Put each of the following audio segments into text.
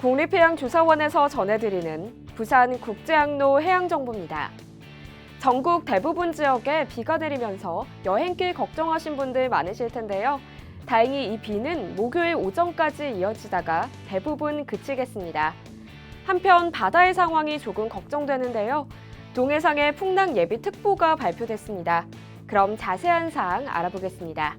국립해양조사원에서 전해드리는 부산 국제항로 해양정보입니다. 전국 대부분 지역에 비가 내리면서 여행길 걱정하신 분들 많으실 텐데요. 다행히 이 비는 목요일 오전까지 이어지다가 대부분 그치겠습니다. 한편 바다의 상황이 조금 걱정되는데요. 동해상에 풍랑 예비 특보가 발표됐습니다. 그럼 자세한 사항 알아보겠습니다.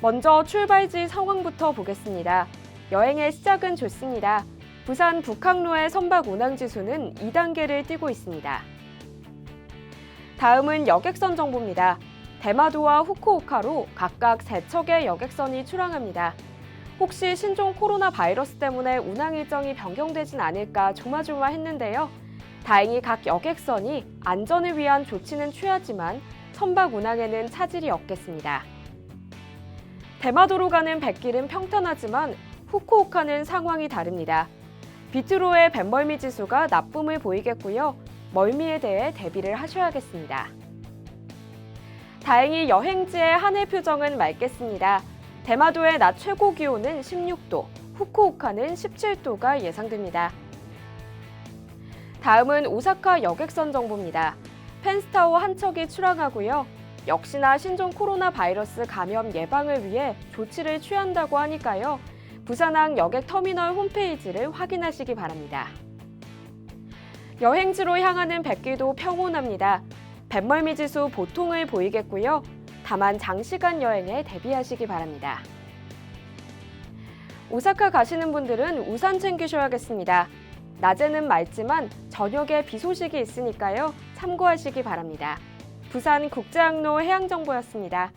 먼저 출발지 상황부터 보겠습니다. 여행의 시작은 좋습니다. 부산 북항로의 선박 운항 지수는 2단계를 띄고 있습니다. 다음은 여객선 정보입니다. 대마도와 후쿠오카로 각각 3척의 여객선이 출항합니다. 혹시 신종 코로나 바이러스 때문에 운항 일정이 변경되진 않을까 조마조마했는데요. 다행히 각 여객선이 안전을 위한 조치는 취하지만 선박 운항에는 차질이 없겠습니다. 대마도로 가는 백길은 평탄하지만 후쿠오카는 상황이 다릅니다. 비트로의 뱃멀미 지수가 나쁨을 보이겠고요. 멀미에 대해 대비를 하셔야겠습니다. 다행히 여행지의 하늘 표정은 맑겠습니다. 대마도의 낮 최고 기온은 16도, 후쿠오카는 17도가 예상됩니다. 다음은 오사카 여객선 정보입니다. 펜스타워 한 척이 출항하고요. 역시나 신종 코로나 바이러스 감염 예방을 위해 조치를 취한다고 하니까요. 부산항 여객 터미널 홈페이지를 확인하시기 바랍니다. 여행지로 향하는 백길도 평온합니다. 뱃멀미 지수 보통을 보이겠고요. 다만 장시간 여행에 대비하시기 바랍니다. 오사카 가시는 분들은 우산 챙기셔야겠습니다. 낮에는 맑지만 저녁에 비 소식이 있으니까요. 참고하시기 바랍니다. 부산 국제항로 해양정보였습니다.